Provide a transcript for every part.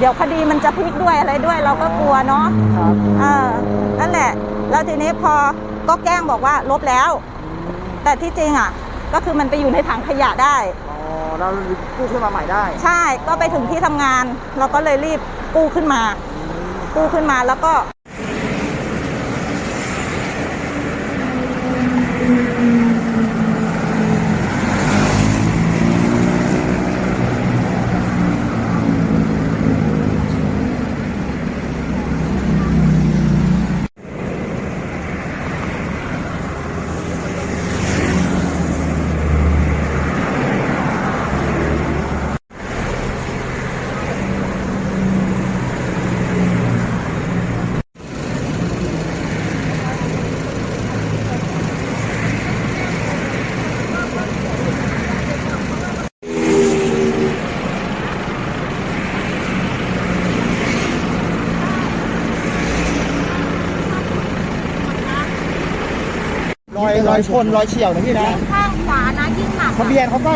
เดี๋ยวคดีมันจะพลิกด้วยอะไรด้วยเราก็กลัวเนาะครับเออนั่นแหละ แล้วทีนี้พอก็แกล้งบอกว่าลบแล้ว แต่ที่จริงอะ ก็คือมันไปอยู่ในถังขยะได้ อ๋อเรากู้ขึ้นมาใหม่ได้ใช่ก็ไปถึงที่ทำงาน เราก็เลยรีบกู้ขึ้นมา กู้ขึ้นมาแล้วก็ รอยรอยชนรอยเฉียวนะพี่นะข้างขวานะยิ่งหนักทะเบียนเขาก็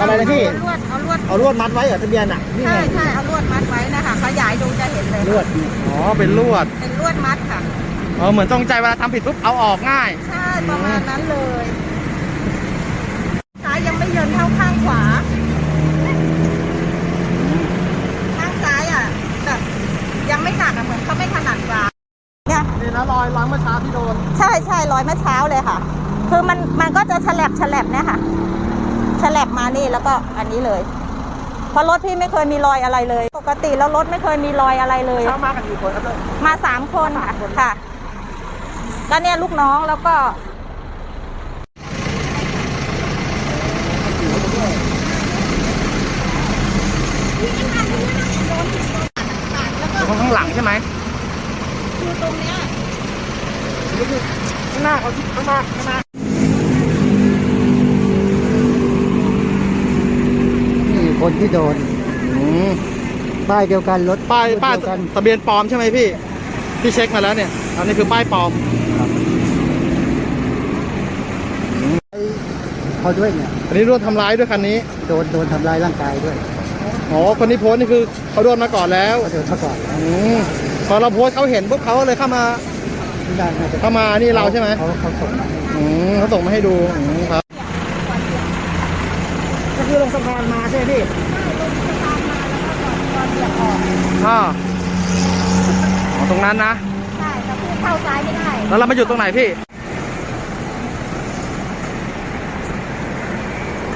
อะไรนะพี่ลวดเอาลวดเอาลวดมัดไว้เหรอทะเบียนอะนี่ไงใช่ใช่เอาลวดมัดไว้นะคะขยายดูจะเห็นเลยลวดอ๋อเป็นลวดเป็นลวดมัดค่ะเออเหมือนจงใจเวลาทำผิดปุ๊บเอาออกง่ายใช่ประมาณนั้นเลยซ้ายยังไม่เยินเท่าข้างขวา ข้างซ้ายอะแบบยังไม่หนักอะเหมือนเขาไม่ถนัดกว่าเนี่ยนี่นะรอยล้างเมื่อเช้าที่โดน ใช่ใช่ร้อยเมื่อเช้าเลยค่ะ คือมันมันก็จะฉลับฉลับเนี่ยค่ะฉลับมานี่แล้วก็อันนี้เลย เพราะรถพี่ไม่เคยมีรอยอะไรเลย ปกติแล้วรถไม่เคยมีรอยอะไรเลย เช้ามากันกี่คนครับมาสามคนค่ะค่ะก็เนี่ยลูกน้องแล้วก็ข้างหลังใช่ไหม คือตรงเนี้ย ข้างหน้าเขาข้างหน้าข้างหน้านี่คนที่โดนอืมป้ายเดียวกันรถป้ายป้ายเดีวกันทะเบียนปลอมใช่ไหมพี่พี่เช็คมาแล้วเนี่ย อันนี้คือป้ายปลอมเขาด้วยเนี่ย อันนี้ร่วมทำร้ายด้วยคันนี้โดนโดนทำร้ายร่างกายด้วยอ๋อคนที่โพสต์นี่คือเขาโดนมาก่อนแล้วก็โดนมาก่อนแล้ว อืมพอเราโพสต์เขาเห็นปุ๊บเขาเลยเข้ามา เข้ามานี่เราใช่ไหมเขาเขาส่งมาให้อืมเขาส่งมาให้ดูอืมครับ ก็คือลงสะพานมาใช่ไหมพี่อ่าอ๋อตรงนั้นนะใช่แต่พี่เข้าซ้ายไม่ได้แล้วเรามาอยู่ตรงไหนพี่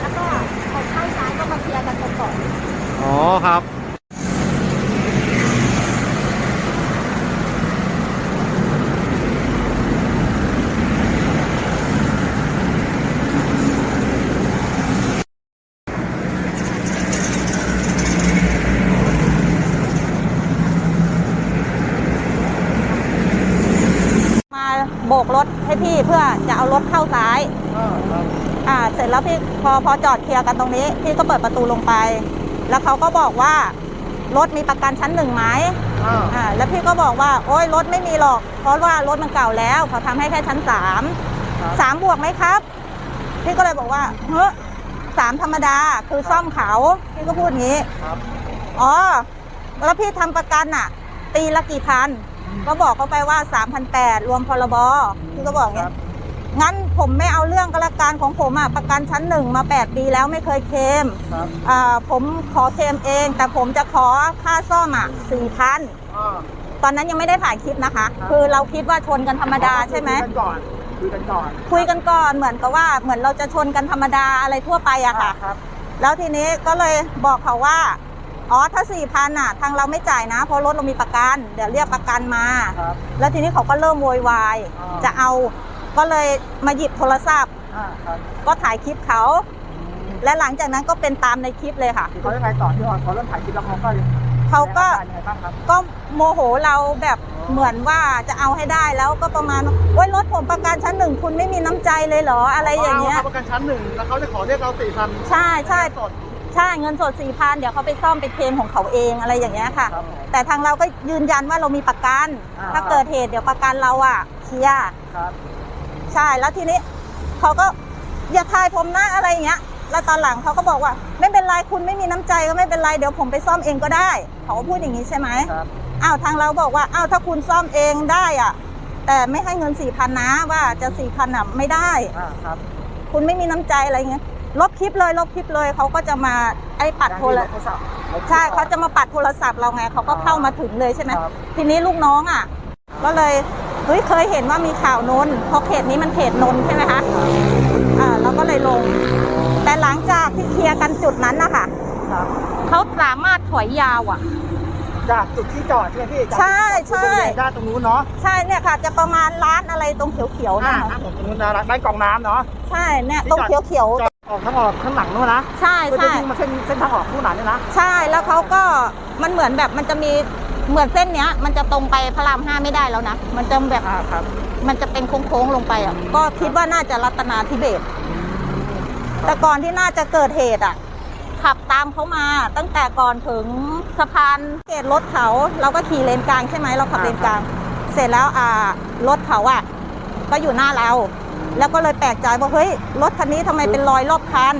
แล้วก็พอเข้าซ้ายก็มาเคลียร์กันตรงก่อน อ๋อครับ มาโบกรถให้พี่เพื่อจะเอา รถเข้าซ้าย อ่า เสร็จแล้วพี่พอพอจอดเคลียร์กันตรงนี้ พี่ก็เปิดประตูลงไป แล้วเขาก็บอกว่ารถมีประกันชั้นหนึ่งไหมอ่าอ่าแล้วพี่ก็บอกว่า โอ๊ยรถไม่มีหรอก เพราะว่ารถมันเก่าแล้วเขาทำให้แค่ชั้นสามสามบวกไหมครับ พี่ก็เลยบอกว่าเฮ้ยสามธรรมดาคือซ่อมเขาพี่ก็พูดอย่างนี้ครับอ๋อ แล้วพี่ทำประกันอะตีละกี่พันก็บอกเขาไปว่า3 0 0 8รวมพรบพี่ก็บอกอย่างครัเงี้บย งั้นผมไม่เอาเรื่องก็แล้วกันของผมอะประกันชั้นหนึ่งมา 8 ปีแล้วไม่เคยเคลมครับอ่าผมขอเคลมเอง แต่ผมจะขอค่าซ่อมอะสี่พันอ่าตอนนั้นยังไม่ได้ถ่ายคลิปนะคะ คือเราคิดว่าชนกันธรรมดาใช่ไหมคุยกันก่อนคุยกันก่อนคุยกันก่อนเหมือนกับว่าเหมือนเราจะชนกันธรรมดาอะไรทั่วไปอะค่ะ ครับ แล้วทีนี้ก็เลยบอกเขาว่า อ๋อ ถ้าสี่พันอะ ทางเราไม่จ่ายนะ เพราะรถเรามีประกัน เดี๋ยวเรียกประกันมา ครับ แล้วทีนี้เขาก็เริ่มโวยวาย อ่า จะเอา ก็เลยมาหยิบโทรศัพท์ อ่าครับก็ถ่ายคลิปเขา และหลังจากนั้นก็เป็นตามในคลิปเลยค่ะ เขายังไงต่อที่เขาเริ่มถ่ายคลิปแล้วเขาก็เขาก็ ยังไงบ้างครับ ก็โมโหเราแบบเหมือนว่าจะเอาให้ได้แล้วก็ประมาณโอ้ยรถผมประกันชั้นหนึ่งคุณไม่มีน้ำใจเลยเหรออะไรอย่างเงี้ยประกันชั้นหนึ่งแล้วเขาจะขอเรียกเราสี่พันใช่ใช่สดใช่เงินสดสี่พันเดี๋ยวเขาไปซ่อมไปเคลมของเขาเองอะไรอย่างเงี้ยค่ะ ครับผม แต่ทางเราก็ยืนยันว่าเรามีประกัน อ่า ถ้าเกิดเหตุเดี๋ยวประกันเราอะเคลียร์ครับ ใช่แล้วทีนี้เขาก็อย่าทายผมนะอะไรอย่างเงี้ย แล้วตอนหลังเขาก็บอกว่า ไม่เป็นไรคุณไม่มีน้ำใจก็ไม่เป็นไรเดี๋ยวผมไปซ่อมเองก็ได้อเขาก็พูดอย่างนี้ใช่ไหมครับอ้าวทางเราบอกว่าอ้าวถ้าคุณซ่อมเองได้อะ แต่ไม่ให้เงินสี่พันนะว่าจะสี่พันอะไม่ได้อ่าครับ คุณไม่มีน้ำใจอะไรเงี้ยลบคลิปเลยลบคลิปเลยเขาก็จะมาไอ้ปัดโทรโทรศัพท์ใช่เขาจะมาปัดโทรศัพท์เราไงเขาก็เข้ามาถึงเลยใช่ไหมครับทีนี้ลูกน้องอะ ก็เลย เฮ้ยเคยเห็นว่ามีข่าวนนท์เพราะเขตนี้มันเขตนนท์ใช่ไหมคะอ่าเราก็เลยลง แต่หลังจากที่เคลียร์กันจุดนั้นนะคะครับเขาสามารถถอยยาวอะ จากจุดที่จอดใช่ไหมพี่จากใช่ใช่บริเวณด้านตรงนู้นเนาะใช่เนี่ยค่ะ จะประมาณร้านอะไรตรงเขียวๆอ่านะคะครับผมตรงนู้นนะด้านกล่องน้ำเนาะใช่เนี่ยตรงเขียวจอดออกทั้งออกข้างหลังนู้นนะๆใช่เพื่อจะใช่วิ่งมาเส้นเส้นทางออกคู่หนานเนี่ยนะ ใช่แล้วเขาก็มันเหมือนแบบมันจะมี เหมือนเส้นเนี้ย มันจะตรงไปพระรามห้าไม่ได้แล้วนะ มันจะแบบอ่าครับ มันจะเป็นโค้งๆลงไปอะ ก็คิดว่าน่าจะรัตนาธิเบศรแต่ก่อนที่น่าจะเกิดเหตุอะ ขับตามเขามาตั้งแต่ก่อนถึงสะพานเกตรถเขา เราก็ขี่เลนกลางใช่ไหมเราขับเลนกลาง เสร็จแล้วอ่ารถเขาอะ ก็อยู่หน้าเรา แล้วก็เลยแปลกใจว่าเฮ้ยรถคันนี้ทำไมเป็นรอยรอบคัน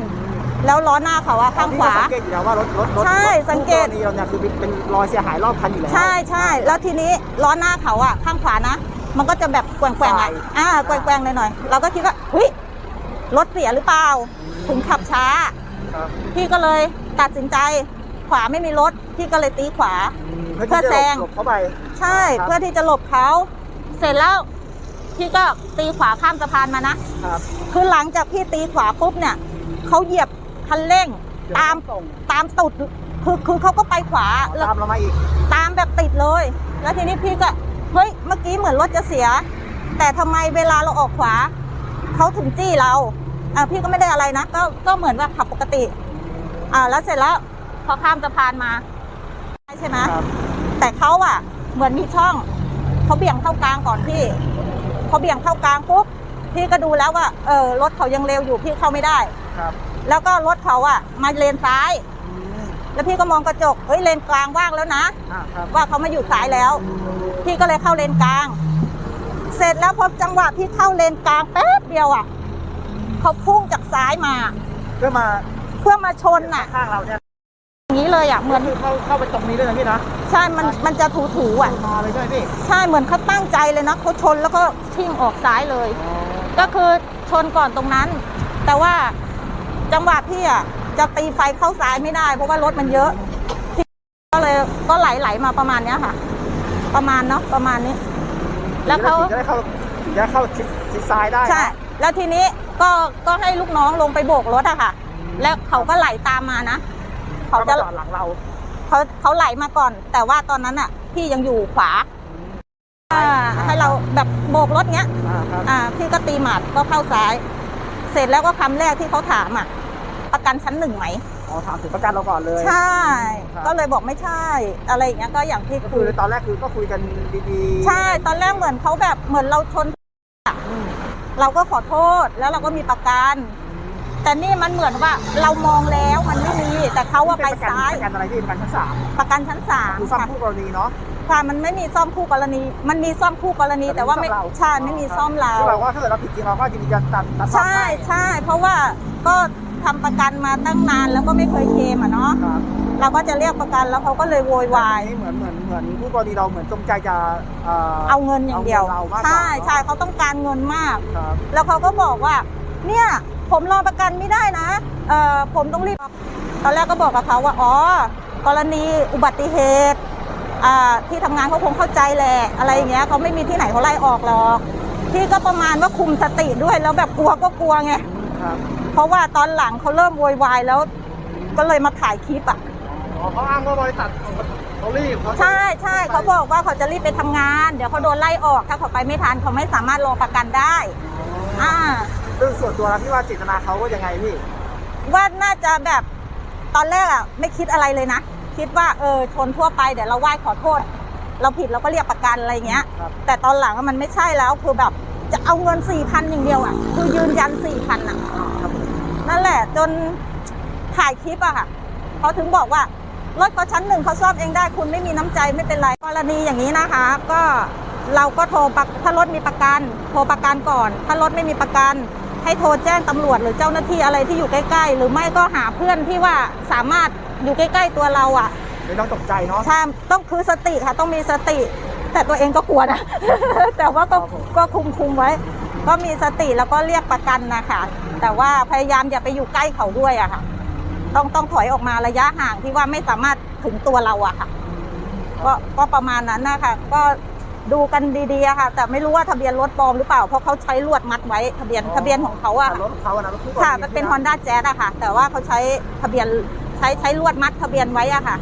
แล้วล้อหน้าเขาอะข้างขวา สังเกตอยู่แล้วว่ารถรถรถใช่รถสังเกตคู่รณีเราเนี่ยคือเป็นรอยเสียหายรอบคันอยู่แล้ว ใช่ใช่แล้วทีนี้ล้อหน้าเขาอะข้างขวานะ มันก็จะแบบแกว่งๆอะใช่ อ่าแกว่งๆหน่อยๆเราก็คิดว่าเฮ้ยรถเสียหรือเปล่า ถึงขับช้า ครับพี่ก็เลยตัดสินใจขวาไม่มีรถ พี่ก็เลยตีขวา เพื่อแซง หลบเข้าไป ใช่ครับ เพื่อที่จะหลบเขา เสร็จแล้วพี่ก็ตีขวาข้ามสะพานมานะ ครับ คือหลังจากพี่ตีขวาปุ๊บเนี่ยเขาเหยียบ คันเร่ง ตามส่งตามตุดคือคือเขาก็ไปขวาแล้วตามเรามาอีก ตามแบบติดเลย แล้วทีนี้พี่ก็เฮ้ยเมื่อกี้เหมือนรถจะเสีย แต่ทำไมเวลาเราออกขวาเขาถึงจี้เราอ่าพี่ก็ไม่ได้อะไรนะก็ก็เหมือนว่าขับปกติอ่าแล้วเสร็จแล้วพอข้ามสะพานมาใช่ไหมครับแต่เขาอะเหมือนมีช่องเขาเบี่ยงเข้ากลางก่อนพี่พอเบี่ยงเข้ากลางปุ๊บพี่ก็ดูแล้วว่าเออรถเขายังเร็วอยู่พี่เข้าไม่ได้ครับ แล้วก็รถเขาอะมาเลนซ้ายอืมแล้วพี่ก็มองกระจกเฮ้ยเลนกลางว่างแล้วนะอ่าครับว่าเขามาอยู่ซ้ายแล้ว พี่ก็เลยเข้าเลนกลาง เสร็จแล้วพอจังหวะพี่เข้าเลนกลางแป๊บเดียวอะเขาพุ่งจากซ้ายมาเพื่อมาเพื่อมาชนน่ะข้างเราเนี่ยอย่างนี้เลยอะเหมือนคือเข้าเข้าไปตรงนี้ด้วยนะพี่นะใช่มันมันจะถูถูๆอะมาเลยใช่ไหมพี่ใช่เหมือนเขาตั้งใจเลยนะเขาชนแล้วก็ทิ้งออกซ้ายเลย ก็คือชนก่อนตรงนั้น แต่ว่า จังหวะพี่อะจะตีไฟเข้าซ้ายไม่ได้ เพราะว่ารถมันเยอะพี่ก็เลยก็ไหลไหลๆมาประมาณเนี้ยค่ะ ประมาณเนาะประมาณนี้ แล้วเขาถึงจะได้เข้าถึงจะเข้าชิดชิดซ้ายได้นะใช่แล้วทีนี้ก็ก็ให้ลูกน้องลงไปโบกรถอะค่ะ แล้วเขาก็ไหลตามมานะเขาจะจอดหลังเราเขาเขาไหลมาก่อน แต่ว่าตอนนั้นอะพี่ยังอยู่ขวาอ่าให้เราแบบโบกรถเงี้ยอ่าครับอ่าพี่ก็ตีหมัดก็เข้าซ้าย เสร็จแล้วก็คำแรกที่เขาถามอะ ประกันชั้นหนึ่งไหมอ๋อถามถึงประกันเราก่อนเลย ใช่ ครับ ก็เลยบอกไม่ใช่ อะไรอย่างเงี้ยก็อย่างที่ก็คุคือยตอนแรกคือก็คุยกันดีๆใช่ตอนแรกเหมือนเขาแบบเหมือนเราชนอะอืมเราก็ขอโทษแล้วเราก็มีประกัน แต่นี่มันเหมือนว่าเรามองแล้วมันไม่มี แต่เขาว่าไปเป็นประกันซ้ายประกันอะไรพี่ประกันชั้นสามประกันชั้นสามคือซ่อมค่ะคู่กรณีเนาะค่ะมันไม่มีซ่อมคู่กรณี มันมีซ่อมคู่กรณีแต่ว่าไม่ซ่อเรใช่ไม่มีซ่อมเรา ซึ่งเราก็ถ้าเกิดเราผิดจริงเราก็ยินดีจะตัดตัดซ่อมใช่ให้ ใช่เพราะว่าก็ ทำประกันมาตั้งนานแล้วก็ไม่เคยเคลมอะเนาะครับเราก็จะเรียกประกันแล้วเขาก็เลยโวยวาย นี่เหมือนเหมือนเหมือนคู่กรณีเราเหมือนจงใจจะเอ่อ เอาเงินอย่างเดียว เอาเงินเรามากกว่า ใช่ใช่เขาต้องการเงินมาก ครับแล้วเขาก็บอกว่า เนี่ยผมรอประกันไม่ได้นะ เอ่อผมต้องรีบ ตอนแรกก็บอกกับเขาว่า อ๋อ กรณีอุบัติเหตุอ่าที่ทำงานเขาคงเข้าใจแหละ อะไรอย่างเงี้ยเขาไม่มีที่ไหนเขาไล่ออกหรอกพี่ก็ประมาณว่าคุมสติด้วย แล้วแบบกลัวก็กลัวไง ครับ เพราะว่าตอนหลังเขาเริ่มโวยวายแล้ว ก็เลยมาถ่ายคลิปอะอ๋อเขาอ้างว่าบริษัทเขารีบเขาจะใช่ใช่เขาบอกว่าเขาจะรีบไปทำงาน เดี๋ยวเขาโดนไล่ออกถ้าเขาไปไม่ทันเขาไม่สามารถรอประกันได้อ่าซึ่งส่วนตัวแล้วพี่ว่าเจตนาเขาว่ายังไงพี่ว่าน่าจะแบบตอนแรกอะไม่คิดอะไรเลยนะ คิดว่าเออชนทั่วไปเดี๋ยวเราไหว้ขอโทษ เราผิดเราก็เรียกประกันอะไรเงี้ยครับแต่ตอนหลังอะมันไม่ใช่แล้วคือแบบจะเอาเงินสี่พันอย่างเดียวอะคือยืนยันสี่พันอะครับ นั่นแหละ จนถ่ายคลิปอะค่ะเขาถึงบอกว่ารถเขาชั้นหนึ่งเขาซ่อมเองได้คุณไม่มีน้ำใจไม่เป็นไรกรณีอย่างนี้นะคะ ก็เราก็โทรประถ้ารถมีประกัน โทรประกันก่อน ถ้ารถไม่มีประกัน ให้โทรแจ้งตำรวจหรือเจ้าหน้าที่อะไรที่อยู่ใกล้ ๆ หรือไม่ก็หาเพื่อนที่ว่าสามารถอยู่ใกล้ๆตัวเราอะไม่ต้องตกใจเนาะใช่ต้องคือสติค่ะ ต้องมีสติ แต่ตัวเองก็กลัวนะแต่ว่าก็ครับผมก็คุมคุมไว้ ก็มีสติแล้วก็เรียกประกันนะคะแต่ว่าพยายามอย่าไปอยู่ใกล้เขาด้วยอะค่ะ ต้องต้องถอยออกมาระยะห่างที่ว่าไม่สามารถถึงตัวเราอะค่ะ ก็ก็ประมาณนั้นนะคะก็ดูกันดีๆอะค่ะ แต่ไม่รู้ว่าทะเบียนรถปลอมหรือเปล่าเพราะเขาใช้ลวดมัดไว้ทะเบียนทะเบียนของเขาอะรถเขาอะนะรถคู่กรณีค่ะมันเป็น Honda Jazz อะค่ะ แต่ว่าเขาใช้ทะเบียนใช้ใช้ลวดมัดทะเบียนไว้อะค่ะ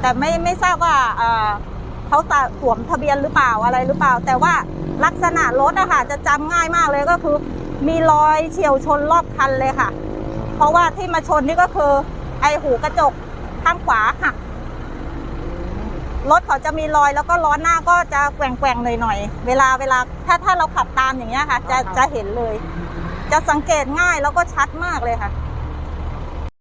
แต่ไม่ไม่ทราบว่าเอ่อเขาสวมทะเบียนหรือเปล่าอะไรหรือเปล่า แต่ว่า ลักษณะรถอะค่ะ จะจำง่ายมากเลยก็คือ มีรอยเฉียวชนรอบคันเลยค่ะ เพราะว่าที่มาชนนี่ก็คือ ไอหูกระจกข้างขวาหักรถเขาจะมีรอยแล้วก็ล้อหน้าก็จะแกว่งๆหน่อยๆเวลาเวลาถ้าถ้าเราขับตามอย่างเงี้ยค่ะ จะจะเห็นเลย จะสังเกตง่ายแล้วก็ชัดมากเลยค่ะ